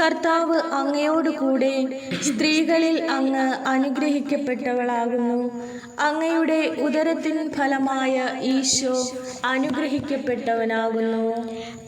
കർത്താവ് അങ്ങയോടുകൂടെ സ്ത്രീകളിൽ അങ്ങ് അനുഗ്രഹിക്കപ്പെട്ടവളാകുന്നു. അങ്ങയുടെ ഉദരത്തിൻ ഫലമായ ഈശോ അനുഗ്രഹിക്കപ്പെട്ടവനാകുന്നു.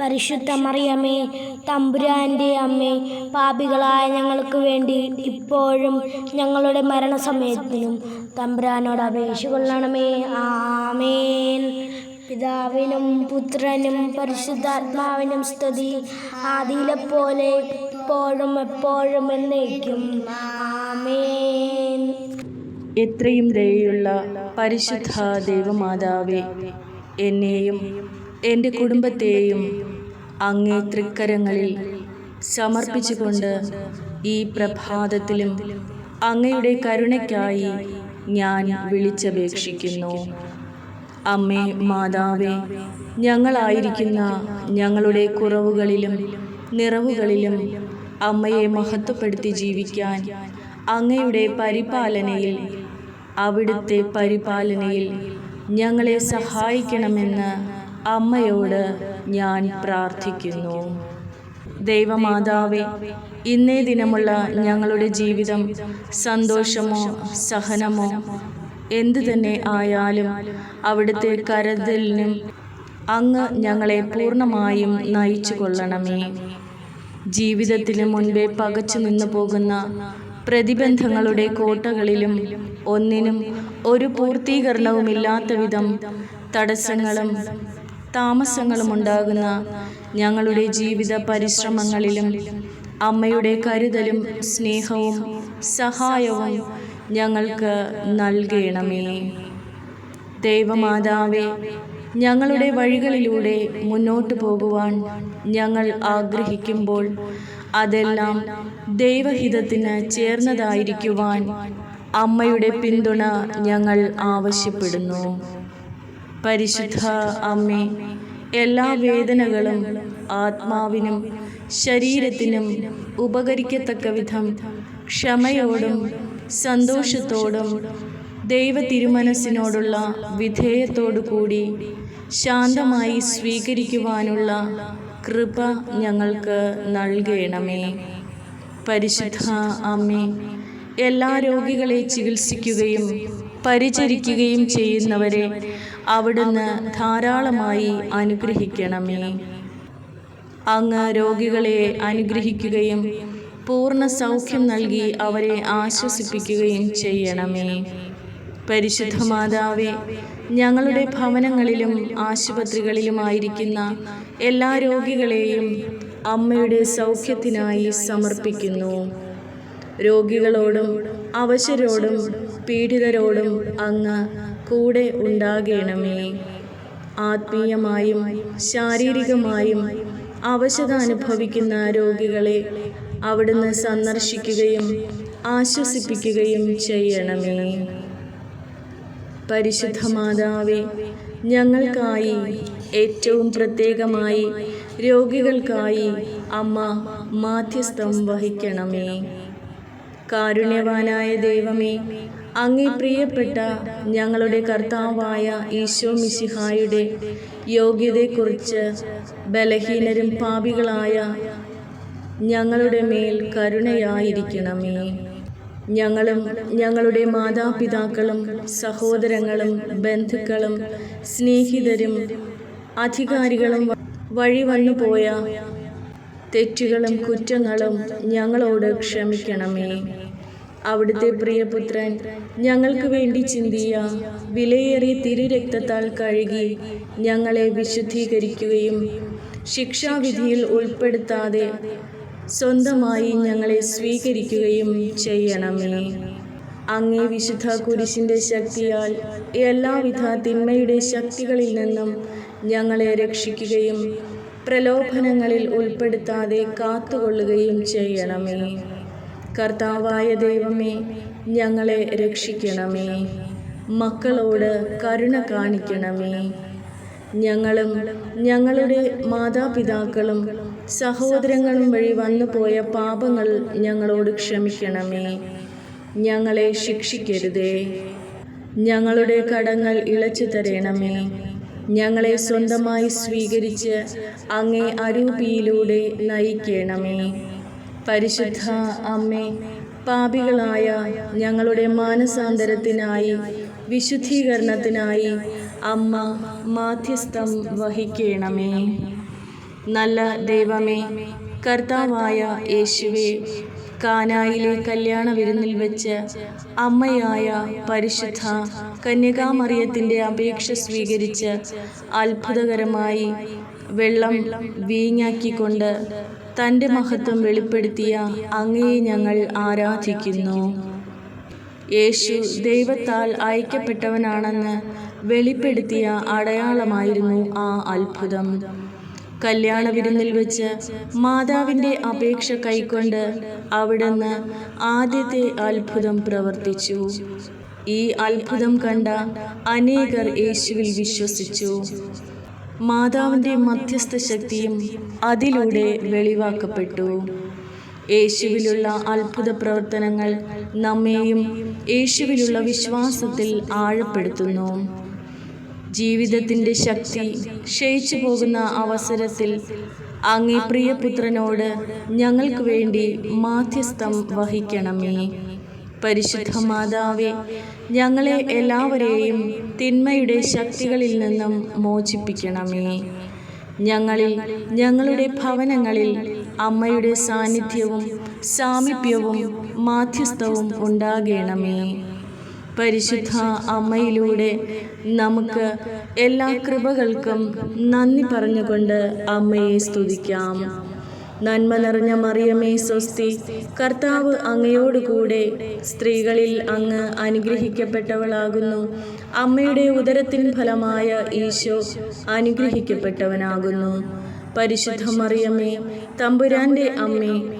പരിശുദ്ധ മറിയമ്മേ തമ്പുരാന്റെ അമ്മേ പാപികളായ ഞങ്ങൾക്ക് വേണ്ടി ഇപ്പോഴും ഞങ്ങളുടെ മരണസമയത്തിനും തമ്പുരാനോട് അപേക്ഷ കൊള്ളണമേ. ആമേൻ. പിതാവിനും പുത്രനും പരിശുദ്ധാത്മാവിനും സ്തുതി. ആദിയിലെ പോലെ ഇപ്പോഴും എപ്പോഴും എന്നേക്കും. ആമേൻ. എത്രയും ദയയുള്ള പരിശുദ്ധ ദൈവമാതാവേ എന്നെയും എന്റെ കുടുംബത്തെയും അങ്ങേ തൃക്കരങ്ങളിൽ സമർപ്പിച്ചുകൊണ്ട് ഈ പ്രഭാതത്തിലും അങ്ങയുടെ കരുണയ്ക്കായി ഞാൻ വിളിച്ചപേക്ഷിക്കുന്നു. അമ്മേ മാതാവേ ഞങ്ങളായിരിക്കുന്ന ഞങ്ങളുടെ കുറവുകളിലും നിറവുകളിലും അമ്മയെ മഹത്വപ്പെടുത്തി ജീവിക്കാൻ അങ്ങയുടെ പരിപാലനയിൽ അവിടുത്തെ പരിപാലനയിൽ ഞങ്ങളെ സഹായിക്കണമെന്ന് അമ്മയോട് ഞാൻ പ്രാർത്ഥിക്കുന്നു. ദൈവമാതാവേ ഇന്നേ ദിനമുള്ള ഞങ്ങളുടെ ജീവിതം സന്തോഷമോ സഹനമോ എന്തു തന്നെ ആയാലും അവിടുത്തെ കരുതലിനും അങ്ങ് ഞങ്ങളെ പൂർണമായും നയിച്ചു കൊള്ളണമേ ജീവിതത്തിന് മുൻപേ പകച്ചു നിന്നു പോകുന്ന പ്രതിബന്ധങ്ങളുടെ കോട്ടകളിലും ഒന്നിനും ഒരു പൂർത്തീകരണവുമില്ലാത്ത വിധം തടസ്സങ്ങളും താമസങ്ങളും ഉണ്ടാകുന്ന ഞങ്ങളുടെ ജീവിത പരിശ്രമങ്ങളിലും അമ്മയുടെ കരുതലും സ്നേഹവും സഹായവും ഞങ്ങൾക്ക് നൽകണമേ. ദൈവമാതാവേ ഞങ്ങളുടെ വഴികളിലൂടെ മുന്നോട്ട് പോകുവാൻ ഞങ്ങൾ ആഗ്രഹിക്കുമ്പോൾ അതെല്ലാം ദൈവഹിതത്തിന് ചേർന്നതായിരിക്കുവാൻ അമ്മയുടെ പിന്തുണ ഞങ്ങൾ ആവശ്യപ്പെടുന്നു. പരിശുദ്ധ അമ്മേ എല്ലാ വേദനകളും ആത്മാവിനും ശരീരത്തിനും ഉപകരിക്കത്തക്ക വിധം ക്ഷമയോടും സന്തോഷത്തോടും ദൈവ തിരുമനസ്സിനോടുള്ള വിധേയത്തോടു കൂടി ശാന്തമായി സ്വീകരിക്കുവാനുള്ള കൃപ ഞങ്ങൾക്ക് നൽകണമേ. പരിശുദ്ധ അമ്മേ എല്ലാ രോഗികളെ ചികിത്സിക്കുകയും പരിചരിക്കുകയും ചെയ്യുന്നവരെ അവിടുന്ന് ധാരാളമായി അനുഗ്രഹിക്കണമേ. അങ്ങ് രോഗികളെ അനുഗ്രഹിക്കുകയും പൂർണ സൗഖ്യം നൽകി അവരെ ആശ്വസിപ്പിക്കുകയും ചെയ്യണമേ. പരിശുദ്ധ മാതാവേ ഞങ്ങളുടെ ഭവനങ്ങളിലും ആശുപത്രികളിലുമായിരിക്കുന്ന എല്ലാ രോഗികളെയും അമ്മയുടെ സൗഖ്യത്തിനായി സമർപ്പിക്കുന്നു. രോഗികളോടും അവശരോടും പീഡിതരോടും അങ്ങ് കൂടെ ഉണ്ടാകണമേ. ആത്മീയമായും ശാരീരികമായും അവശത അനുഭവിക്കുന്ന രോഗികളെ അവിടുന്ന് സന്ദർശിക്കുകയും ആശ്വസിപ്പിക്കുകയും ചെയ്യണമേ. പരിശുദ്ധ മാതാവേ ഞങ്ങൾക്കായി ഏറ്റവും പ്രത്യേകമായി രോഗികൾക്കായി അമ്മ മാധ്യസ്ഥം വഹിക്കണമേ. കാരുണ്യവാനായ ദൈവമേ അങ്ങേ പ്രിയപ്പെട്ട ഞങ്ങളുടെ കർത്താവായ ഈശോ മിശിഹായുടെ യോഗ്യതയെക്കുറിച്ച് ബലഹീനരും പാപികളായ ഞങ്ങളുടെ മേൽ കരുണയായിരിക്കണമേ. ഞങ്ങളും ഞങ്ങളുടെ മാതാപിതാക്കളും സഹോദരങ്ങളും ബന്ധുക്കളും സ്നേഹിതരും അധികാരികളും വഴി വന്നു പോയ തെറ്റുകളും കുറ്റങ്ങളും ഞങ്ങളോട് ക്ഷമിക്കണമേ. അവിടുത്തെ പ്രിയപുത്രൻ ഞങ്ങൾക്ക് വേണ്ടി ചിന്തിയ വിലയേറിയ തിരുരക്തത്താൽ കഴുകി ഞങ്ങളെ വിശുദ്ധീകരിക്കുകയും ശിക്ഷാവിധിയിൽ ഉൾപ്പെടുത്താതെ സ്വന്തമായി ഞങ്ങളെ സ്വീകരിക്കുകയും ചെയ്യണമേ. അങ്ങേ വിശുദ്ധ കുരിശിന്റെ ശക്തിയാൽ എല്ലാവിധ തിന്മയുടെ ശക്തികളിൽ നിന്നും ഞങ്ങളെ രക്ഷിക്കുകയും പ്രലോഭനങ്ങളിൽ ഉൾപ്പെടുത്താതെ കാത്തുകൊള്ളുകയും ചെയ്യണമേ. കർത്താവായ ദൈവമേ ഞങ്ങളെ രക്ഷിക്കണമേ. മക്കളോട് കരുണ കാണിക്കണമേ. ഞങ്ങളും ഞങ്ങളുടെ മാതാപിതാക്കളും സഹോദരങ്ങളും വഴി വന്നുപോയ പാപങ്ങൾ ഞങ്ങളോട് ക്ഷമിക്കണമേ. ഞങ്ങളെ ശിക്ഷിക്കരുതേ. ഞങ്ങളുടെ കടങ്ങൾ ഇളച്ചു തരണമേ. ഞങ്ങളെ സ്വന്തമായി സ്വീകരിച്ച് അങ്ങേ അരൂപിയിലൂടെ നയിക്കണമേ. പരിശുദ്ധ അമ്മേ പാപികളായ ഞങ്ങളുടെ മാനസാന്തരത്തിനായി വിശുദ്ധീകരണത്തിനായി അമ്മ മാധ്യസ്ഥം വഹിക്കണമേ. നല്ല ദൈവമേ കർത്താവായ യേശുവേ കാനായിലെ കല്യാണ വിരുന്നിൽ വെച്ച് അമ്മയായ പരിശുദ്ധ കന്യകാമറിയത്തിന്റെ അപേക്ഷ സ്വീകരിച്ച് അത്ഭുതകരമായി വെള്ളം വീഞ്ഞാക്കിക്കൊണ്ട് തന്റെ മഹത്വം വെളിപ്പെടുത്തിയ അങ്ങയെ ഞങ്ങൾ ആരാധിക്കുന്നു. യേശു ദൈവത്താൽ അയക്കപ്പെട്ടവനാണെന്ന് വെളിപ്പെടുത്തിയ അടയാളമായിരുന്നു ആ അത്ഭുതം. കല്യാണ വിരുന്നിൽ വെച്ച് മാതാവിന്റെ അപേക്ഷ കൈക്കൊണ്ട് അവിടുന്ന് ആദ്യത്തെ അത്ഭുതം പ്രവർത്തിച്ചു. ഈ അത്ഭുതം കണ്ട അനേകർ യേശുവിൽ വിശ്വസിച്ചു. മാതാവിന്റെ മധ്യസ്ഥ ശക്തിയും അതിലൂടെ വെളിവാക്കപ്പെട്ടു. യേശുവിലുള്ള അത്ഭുത പ്രവർത്തനങ്ങൾ നമ്മെയും യേശുവിലുള്ള വിശ്വാസത്തിൽ ആഴപ്പെടുത്തുന്നു. ജീവിതത്തിന്റെ ശക്തി ക്ഷയിച്ചു പോകുന്ന അവസരത്തിൽ അങ്ങേ പ്രിയപുത്രനോട് ഞങ്ങൾക്ക് വേണ്ടി മാധ്യസ്ഥം വഹിക്കണമേ. പരിശുദ്ധ മാതാവേ ഞങ്ങളെ എല്ലാവരെയും തിന്മയുടെ ശക്തികളിൽ നിന്നും മോചിപ്പിക്കണമേ. ഞങ്ങളിൽ ഞങ്ങളുടെ ഭവനങ്ങളിൽ അമ്മയുടെ സാന്നിധ്യവും സാമീപ്യവും മാധ്യസ്ഥവും ഉണ്ടാകണമേ. പരിശുദ്ധ അമ്മയിലൂടെ നമുക്ക് എല്ലാ കൃപകൾക്കും നന്ദി പറഞ്ഞുകൊണ്ട് അമ്മയെ സ്തുതിക്കാം. നന്മ നിറഞ്ഞ മറിയമേ സ്വസ്തി. കർത്താവ് അങ്ങയോടുകൂടെ സ്ത്രീകളിൽ അങ്ങ് അനുഗ്രഹിക്കപ്പെട്ടവളാകുന്നു. അമ്മയുടെ ഉദരത്തിൻ ഫലമായ ഈശോ അനുഗ്രഹിക്കപ്പെട്ടവനാകുന്നു. പരിശുദ്ധ മറിയമ്മേ തമ്പുരാന്റെ അമ്മേ